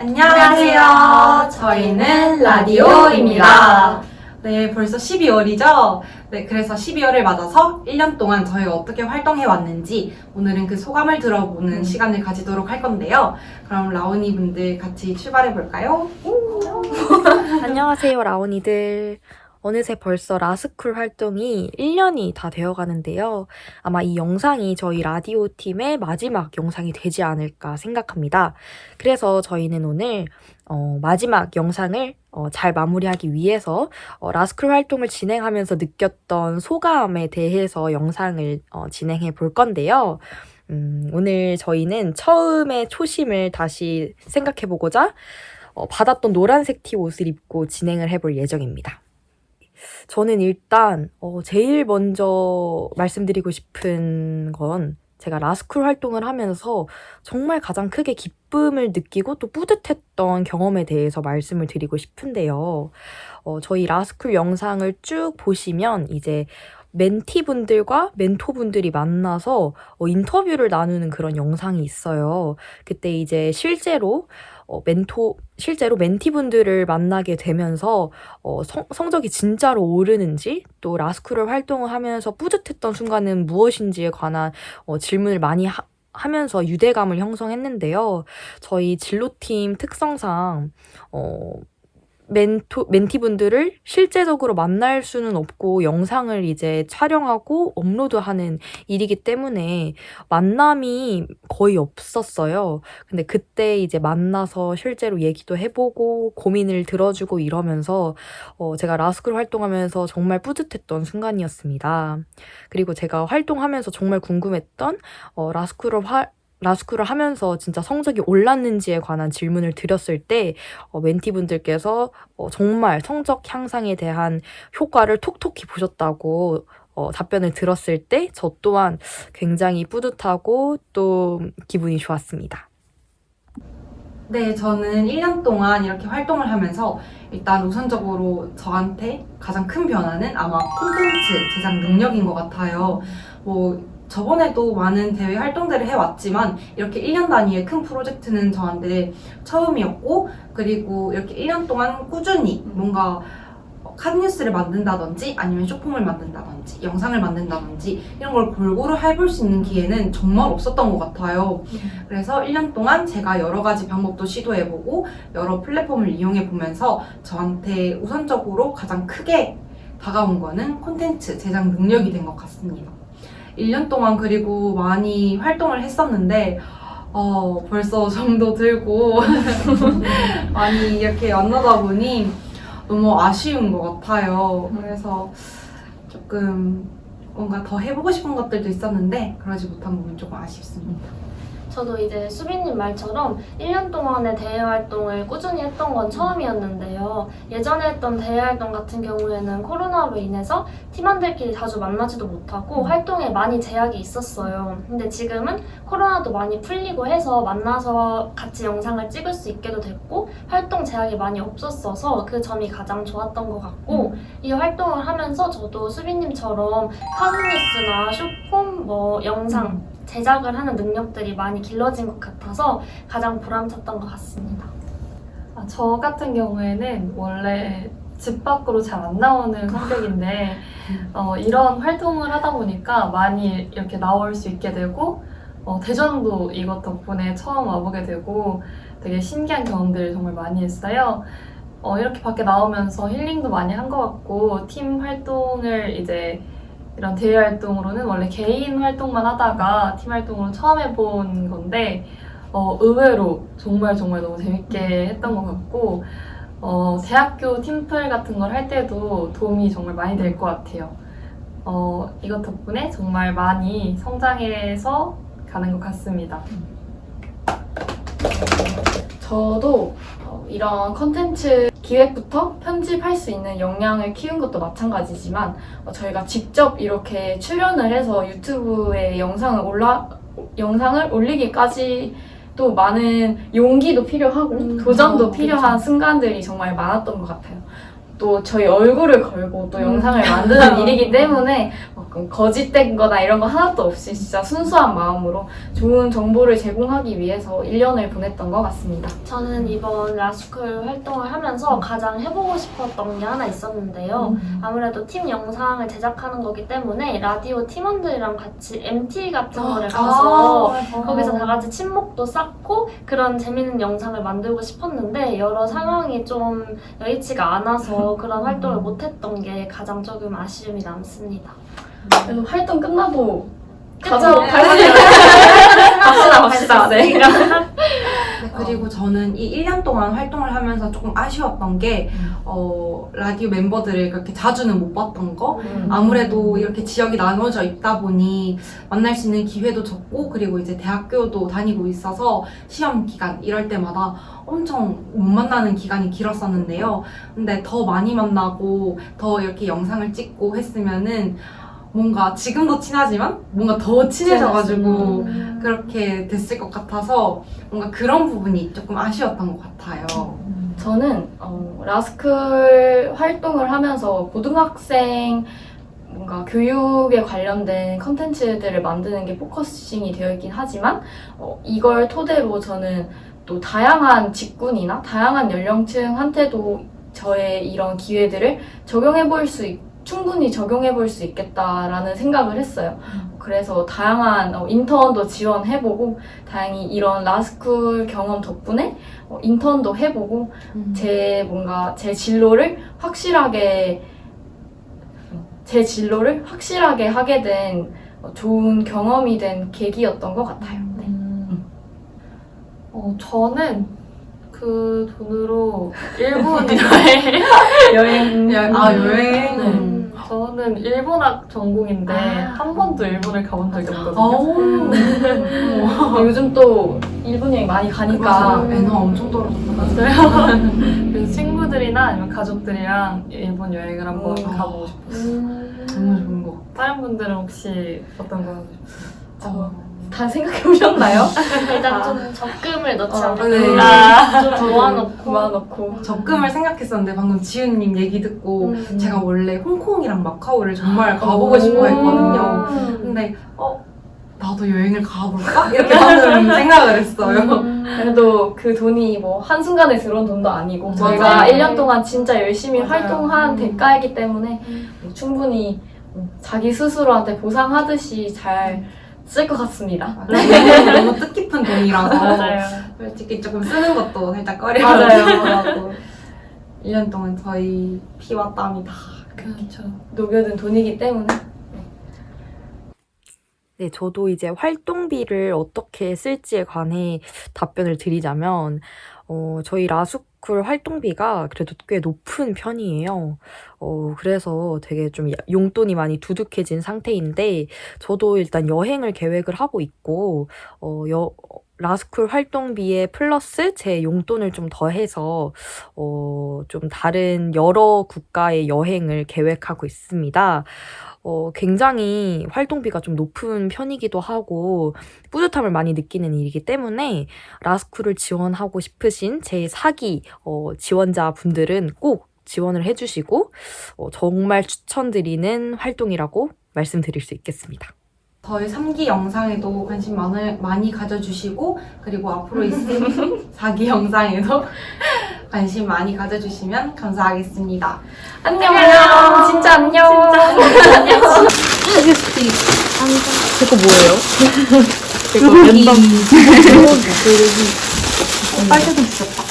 안녕하세요. 저희는 라디오입니다. 네, 벌써 12월이죠? 네, 그래서 12월을 맞아서 1년 동안 저희가 어떻게 활동해 왔는지 오늘은 그 소감을 들어보는 시간을 가지도록 할 건데요. 그럼 라온이 분들 같이 출발해 볼까요? 안녕하세요, 라온이들. 어느새 벌써 라스쿨 활동이 1년이 다 되어 가는데요. 아마 이 영상이 저희 라디오 팀의 마지막 영상이 되지 않을까 생각합니다. 그래서 저희는 오늘 어, 마지막 영상을 어, 잘 마무리하기 위해서 어, 라스쿨 활동을 진행하면서 느꼈던 소감에 대해서 영상을 어, 진행해 볼 건데요. 음, 오늘 저희는 처음의 초심을 다시 생각해 보고자 어, 받았던 노란색 티 옷을 입고 진행을 해볼 예정입니다. 저는 일단 어, 제일 먼저 말씀드리고 싶은 건 제가 라스쿨 활동을 하면서 정말 가장 크게 기쁨을 느끼고 또 뿌듯했던 경험에 대해서 말씀을 드리고 싶은데요. 어, 저희 라스쿨 영상을 쭉 보시면 이제 멘티분들과 멘토분들이 만나서 어, 인터뷰를 나누는 그런 영상이 있어요. 그때 이제 실제로 어, 멘토, 실제로 멘티분들을 만나게 되면서 어, 성, 성적이 진짜로 오르는지 또 라스쿨을 활동을 하면서 뿌듯했던 순간은 무엇인지에 관한 어, 질문을 많이 하, 하면서 유대감을 형성했는데요. 저희 진로팀 특성상 어, 멘토, 멘티분들을 실제적으로 만날 수는 없고 영상을 이제 촬영하고 업로드하는 일이기 때문에 만남이 거의 없었어요. 근데 그때 이제 만나서 실제로 얘기도 해보고 고민을 들어주고 이러면서 어, 제가 라스쿨 활동하면서 정말 뿌듯했던 순간이었습니다. 그리고 제가 활동하면서 정말 궁금했던 어, 라스쿨을 화, 라스쿨을 하면서 진짜 성적이 올랐는지에 관한 질문을 드렸을 때 어, 멘티분들께서 어, 정말 성적 향상에 대한 효과를 톡톡히 보셨다고 어, 답변을 들었을 때 저 또한 굉장히 뿌듯하고 또 기분이 좋았습니다. 네, 저는 1년 동안 이렇게 활동을 하면서 일단 우선적으로 저한테 가장 큰 변화는 아마 콘텐츠 제작 능력인 것 같아요. 뭐, 저번에도 많은 대외 활동들을 해왔지만 이렇게 1년 단위의 큰 프로젝트는 저한테 처음이었고 그리고 이렇게 1년 동안 꾸준히 뭔가 카드뉴스를 만든다든지 아니면 쇼폼을 만든다든지 영상을 만든다든지 이런 걸 골고루 해볼 수 있는 기회는 정말 없었던 것 같아요. 그래서 1년 동안 제가 여러 가지 방법도 시도해보고 여러 플랫폼을 이용해보면서 저한테 우선적으로 가장 크게 다가온 거는 콘텐츠 제작 능력이 된 것 같습니다. 1년 동안 그리고 많이 활동을 했었는데 어, 벌써 정도 들고 많이 이렇게 만나다 보니 너무 아쉬운 것 같아요. 그래서 조금 뭔가 더 해보고 싶은 것들도 있었는데 그러지 못한 부분 조금 아쉽습니다. 저도 이제 수빈님 말처럼 1년 동안의 대외 활동을 꾸준히 했던 건 처음이었는데요. 예전에 했던 대외 활동 같은 경우에는 코로나로 인해서 팀원들끼리 자주 만나지도 못하고 활동에 많이 제약이 있었어요. 근데 지금은 코로나도 많이 풀리고 해서 만나서 같이 영상을 찍을 수 있게도 됐고 활동 제약이 많이 없었어서 그 점이 가장 좋았던 것 같고 이 활동을 하면서 저도 수빈님처럼 카드뉴스나 쇼폼 뭐 영상 제작을 하는 능력들이 많이 길러진 것 같아서 가장 보람찼던 것 같습니다. 아, 저 같은 경우에는 원래 집 밖으로 잘 안 나오는 성격인데 어, 이런 활동을 하다 보니까 많이 이렇게 나올 수 있게 되고 어, 대전도 이것 덕분에 처음 와보게 되고 되게 신기한 경험들을 정말 많이 했어요. 어, 이렇게 밖에 나오면서 힐링도 많이 한 것 같고 팀 활동을 이제 이런 대외 활동으로는 원래 개인 활동만 하다가 팀 활동으로 처음 해본 건데 어, 의외로 정말 정말 너무 재밌게 했던 것 같고 어, 대학교 팀플 같은 걸 할 때도 도움이 정말 많이 될 것 같아요. 어, 이것 덕분에 정말 많이 성장해서 가는 것 같습니다. 저도 어, 이런 컨텐츠 기획부터 편집할 수 있는 역량을 키운 것도 마찬가지지만 어, 저희가 직접 이렇게 출연을 해서 유튜브에 영상을 올라 영상을 올리기까지 또 많은 용기도 필요하고 음, 도전도 어, 필요한 순간들이 정말 많았던 것 같아요. 또 저희 얼굴을 걸고 또 영상을 만드는 일이기 때문에 막 거짓된 거나 이런 거 하나도 없이 진짜 순수한 마음으로 좋은 정보를 제공하기 위해서 1년을 보냈던 것 같습니다. 저는 이번 라스쿨 활동을 하면서 가장 해보고 싶었던 게 하나 있었는데요. 아무래도 팀 영상을 제작하는 거기 때문에 라디오 팀원들이랑 같이 MT 같은 거를 가서 거기서 다 같이 친목도 쌓고 그런 재밌는 영상을 만들고 싶었는데 여러 상황이 좀 여의치가 않아서 그런 활동을 못했던 게 가장 조금 아쉬움이 남습니다. 그래서 활동 그쵸? 가서 갈수 갑시다 갑시다. 네. 네, 그리고 저는 이 1년 동안 활동을 하면서 조금 아쉬웠던 게, 어, 라디오 멤버들을 그렇게 자주는 못 봤던 거? 아무래도 이렇게 지역이 나눠져 있다 보니 만날 수 있는 기회도 적고, 그리고 이제 대학교도 다니고 있어서 시험 기간 이럴 때마다 엄청 못 만나는 기간이 길었었는데요. 근데 더 많이 만나고, 더 이렇게 영상을 찍고 했으면은 뭔가 지금도 친하지만 뭔가 더 친해져가지고 그렇게 됐을 것 같아서 뭔가 그런 부분이 조금 아쉬웠던 것 같아요. 저는 어, 라스쿨 활동을 하면서 고등학생 뭔가 교육에 관련된 컨텐츠들을 만드는 게 포커싱이 되어 있긴 하지만 어, 이걸 토대로 저는 또 다양한 직군이나 다양한 연령층한테도 저의 이런 기회들을 적용해 볼 수 있, 충분히 적용해 볼 수 있겠다라는 생각을 했어요. 그래서 다양한 어, 인턴도 지원해보고 다행히 이런 라스쿨 경험 덕분에 어, 인턴도 해보고 제 뭔가 제 진로를 확실하게 제 진로를 확실하게 하게 된 어, 좋은 경험이 된 계기였던 것 같아요. 네. 어, 저는 그 돈으로 일본 여행 여행 여- 아, 여행? 네. 저는 일본학 전공인데 아. 한 번도 일본을 가본 적이 없거든요. 어, 근데 요즘 또 일본 여행 많이 가니까 맞아. 매너 엄청 떨어졌다. 맞아요. 그래서 친구들이나 아니면 가족들이랑 일본 여행을 한번 음. 가보고 싶어요. 너무 좋은 것 다른 분들은 혹시 어떤 거 하고 싶어요? 어, 다 생각해 보셨나요? 일단 좀 적금을 넣지 어, 않고 네. 아. 좀 모아놓고 모아놓고 적금을 생각했었는데 방금 지은님 얘기 듣고 음. 제가 원래 홍콩이랑 마카오를 정말 가보고 싶어 했거든요. 음. 근데 어 나도 여행을 가볼까 이렇게 방금 생각을 했어요. 그래도 그 돈이 뭐 한순간에 들어온 돈도 아니고 저희가 맞아요. 1년 동안 진짜 열심히 맞아요. 활동한 음. 대가이기 때문에 뭐 충분히 자기 스스로한테 보상하듯이 잘 쓸 것 같습니다. 너무 뜻깊은 돈이라서 맞아요. 솔직히 조금 쓰는 것도 살짝. 맞아요. 1년 동안 저희 피와 땀이 다 그렇죠. 녹여든 돈이기 때문에 네, 저도 이제 활동비를 어떻게 쓸지에 관해 답변을 드리자면, 어, 저희 라스 쿨 활동비가 그래도 꽤 높은 편이에요. 어, 그래서 되게 좀 야- 용돈이 많이 두둑해진 상태인데, 저도 일단 여행을 계획을 하고 있고, 어, 여, 라스쿨 활동비에 플러스 제 용돈을 좀 더해서, 어, 좀 다른 여러 국가의 여행을 계획하고 있습니다. 어, 굉장히 활동비가 좀 높은 편이기도 하고 뿌듯함을 많이 느끼는 일이기 때문에 라스쿨을 지원하고 싶으신 제 사기 어, 지원자 분들은 꼭 지원을 해주시고 어, 정말 추천드리는 활동이라고 말씀드릴 수 있겠습니다. 저희 3기 영상에도 관심 많을, 많이 가져주시고 그리고 앞으로 있을 4기 영상에도 관심 많이 가져주시면 감사하겠습니다. 안녕 안녕 진짜 안녕 그거 뭐예요? 이거 랜덤. 빨대도 주셨다.